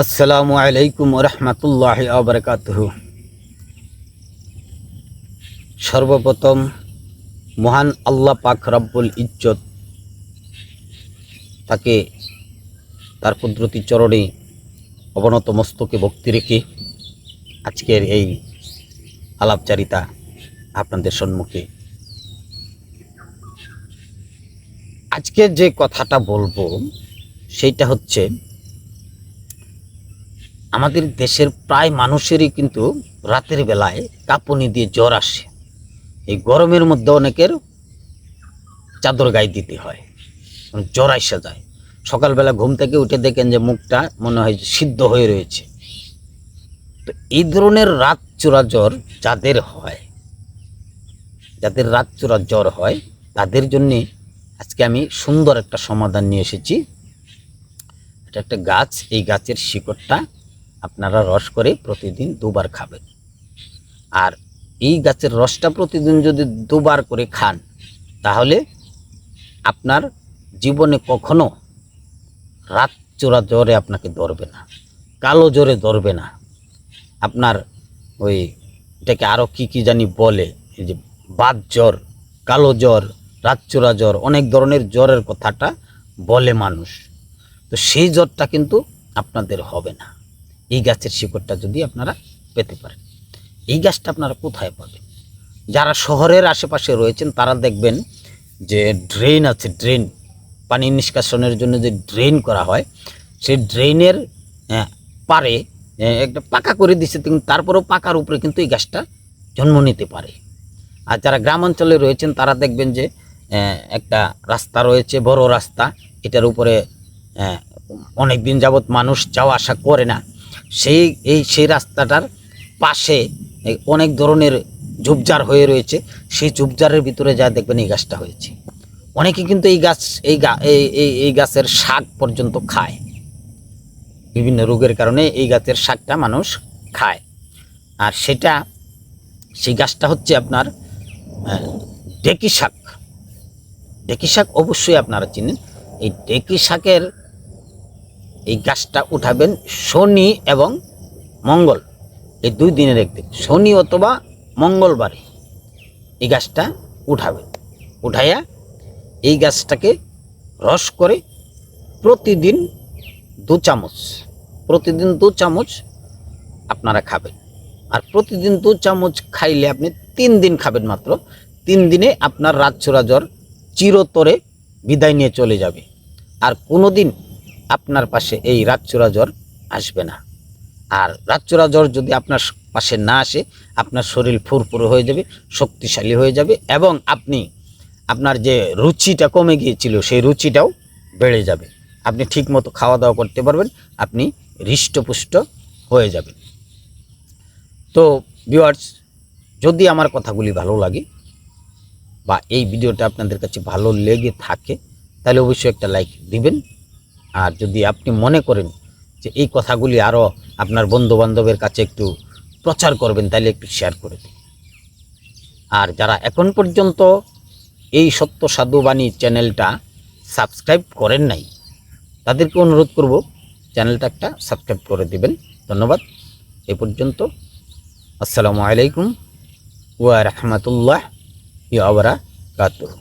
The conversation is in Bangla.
আসসালামু আলাইকুম রহমতুল্লাহ আবরকাত সর্বপ্রথম মহান আল্লাহ পাক রব্বুল ইজ্জত তাকে তার কুদরতি চরণে অবনত মস্তকে ভক্তি রেখে আজকের এই আলাপচারিতা আপনাদের সম্মুখে। আজকে যে কথাটা বলব, সেইটা হচ্ছে আমাদের দেশের প্রায় মানুষেরই কিন্তু রাতের বেলায় কাঁপুনি দিয়ে জ্বর আসে। এই গরমের মধ্যে অনেকের চাদর গায়ে দিতে হয়। জ্বর আসা যায়। সকালবেলা ঘুম থেকে উঠে দেখেন যে মুখটা মনে হয় সিদ্ধ হয়ে রয়েছে। তো এই ধরনের রাত চোরা জ্বর যাদের হয়, যাদের রাত চোরা জ্বর হয়, তাদের জন্যে আজকে আমি সুন্দর একটা সমাধান নিয়ে এসেছি। এটা একটা গাছ, এই গাছের শিকড়টা আপনারা রস করে প্রতিদিন দুবার খাবেন। আর এই গাছের রসটা প্রতিদিন যদি দুবার করে খান, তাহলে আপনার জীবনে কখনো রাত চোরা জ্বরে আপনাকে ধরবে না, কালো জ্বরে ধরবে না। আপনার ওই এটাকে আরও কি কি জানি বলে, এই যে বাদ জ্বর, কালো জ্বর রাতচোরা জ্বর, অনেক ধরনের জ্বরের কথাটা বলে মানুষ। তো সেই জ্বরটা কিন্তু আপনাদের হবে না। এই গাছের শিকড়টা যদি আপনারা পেতে পারেন। এই গাছটা আপনারা কোথায় পাবেন? যারা শহরের আশেপাশে রয়েছেন, তারা দেখবেন যে ড্রেন আছে ড্রেন পানি নিষ্কাশনের জন্য যে ড্রেন করা হয়, সেই ড্রেনের পারে একটা পাকা করে দিচ্ছে কিন্তু তারপরেও পাকার উপরে কিন্তু এই গাছটা জন্ম নিতে পারে। আর যারা গ্রাম অঞ্চলে রয়েছেন, তারা দেখবেন যে একটা রাস্তা রয়েছে, বড় রাস্তা। এটার উপরে অনেক দিন যাবৎ মানুষ যাওয়া আসা করে না। সেই, এই, সেই রাস্তাটার পাশে অনেক ধরনের ঝুপঝাড় হয়ে রয়েছে। সেই ঝুপঝাড়ের ভিতরে যা দেখবেন এই গাছটা হয়েছে। অনেকে কিন্তু এই গাছ, এই গা এই এই গাছের শাক পর্যন্ত খায়। বিভিন্ন রোগের কারণে এই গাছের শাকটা মানুষ খায়। আর সেটা, সেই গাছটা হচ্ছে আপনার ডেকি শাক। ডেকি শাক অবশ্যই আপনারা চিনেন। এই ডেকি শাকের এই গাছটা উঠাবেন শনি এবং মঙ্গল। এই দুই দিনের একদিন, শনি অথবা মঙ্গলবারে এই গাছটা উঠাবেন। উঠাইয়া এই গাছটাকে রস করে প্রতিদিন দু চামচ, প্রতিদিন দু চামচ আপনারা খাবেন। আর প্রতিদিন দু চামচ খাইলে আপনি তিন দিন খাবেন মাত্র। তিন দিনে আপনার রাতচোরা জ্বর চিরতরে বিদায় নিয়ে চলে যাবে। আর কোনো দিন আপনার পাশে এই রাতচোরা জ্বর আসবে না। আর রাতচোরা জ্বর যদি আপনার পাশে না আসে, আপনার শরীর ফুরফুরে হয়ে যাবে, শক্তিশালী হয়ে যাবে এবং আপনি আপনার যে রুচিটা কমে গিয়েছিল, সেই রুচিটাও বেড়ে যাবে। আপনি ঠিকমতো খাওয়া দাওয়া করতে পারবেন, আপনি হৃষ্টপুষ্ট হয়ে যাবেন। তো ভিউয়ার্স যদি আমার কথাগুলি ভালো লাগে বা এই ভিডিওটা আপনাদের কাছে ভালো লেগে থাকে, তাহলে অবশ্যই একটা লাইক দিবেন। আর যদি আপনি মনে করেন যে এই কথাগুলি আরও আপনার বন্ধু বান্ধবের কাছে একটু প্রচার করবেন, তাহলে একটু শেয়ার করে দিন। আর যারা এখন পর্যন্ত এই সত্য সাধুবাণী চ্যানেলটা সাবস্ক্রাইব করেন নাই, তাদেরকে অনুরোধ করব চ্যানেলটা একটা সাবস্ক্রাইব করে দিবেন। ধন্যবাদ। এ পর্যন্ত আসসালামু আলাইকুম ওয়া রাহমাতুল্লাহ ইয়া বারাকাতুহু।